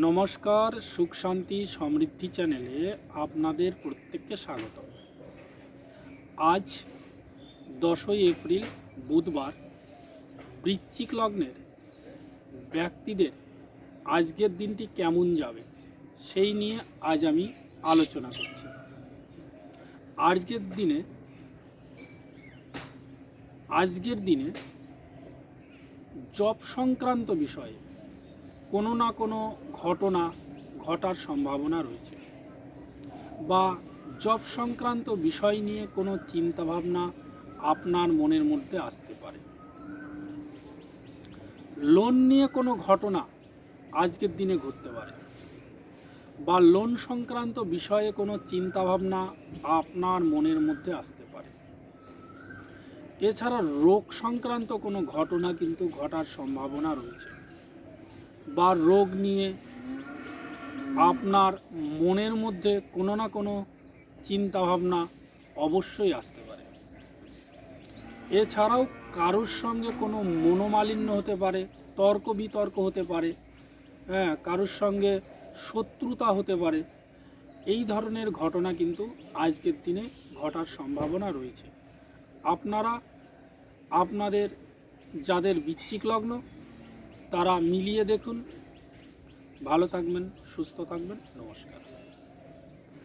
নমস্কার, সুখ শান্তি, সমৃদ্ধি চ্যানেলে আপনাদের প্রত্যেককে স্বাগত। আজ দশই এপ্রিল, বুধবার, বৃশ্চিক লগ্নের ব্যক্তিদের আজকের দিনটি কেমন যাবে সেই নিয়ে আজ আমি আলোচনা করছি। আজকের দিনে আজকের দিনে জব সংক্রান্ত বিষয়ে কোনো না কোনো ঘটনা ঘটার সম্ভাবনা রয়েছে বা জব সংক্রান্ত বিষয় নিয়ে কোনো চিন্তাভাবনা আপনার মনের মধ্যে আসতে পারে। লোন নিয়ে কোনো ঘটনা আজকের দিনে ঘটতে পারে বা লোন সংক্রান্ত বিষয়ে কোনো চিন্তাভাবনা আপনার মনের মধ্যে আসতে পারে। এছাড়া রোগ সংক্রান্ত কোনো ঘটনা কিন্তু ঘটার সম্ভাবনা রয়েছে। বা রোগ নিয়ে আপনার মনের মধ্যে কোনো না কোনো চিন্তাভাবনা অবশ্যই আসতে পারে। এছাড়াও কারোর সঙ্গে কোনো মনোমালিন্য হতে পারে তর্ক বিতর্ক হতে পারে হ্যাঁ কারোর সঙ্গে শত্রুতা হতে পারে, এই ধরনের ঘটনা কিন্তু আজকের দিনে ঘটার সম্ভাবনা রয়েছে। আপনারা, আপনাদের যাদের বিচ্ছিক লগ্ন তারা মিলিয়ে দেখুন। ভালো থাকবেন সুস্থ থাকবেন। নমস্কার।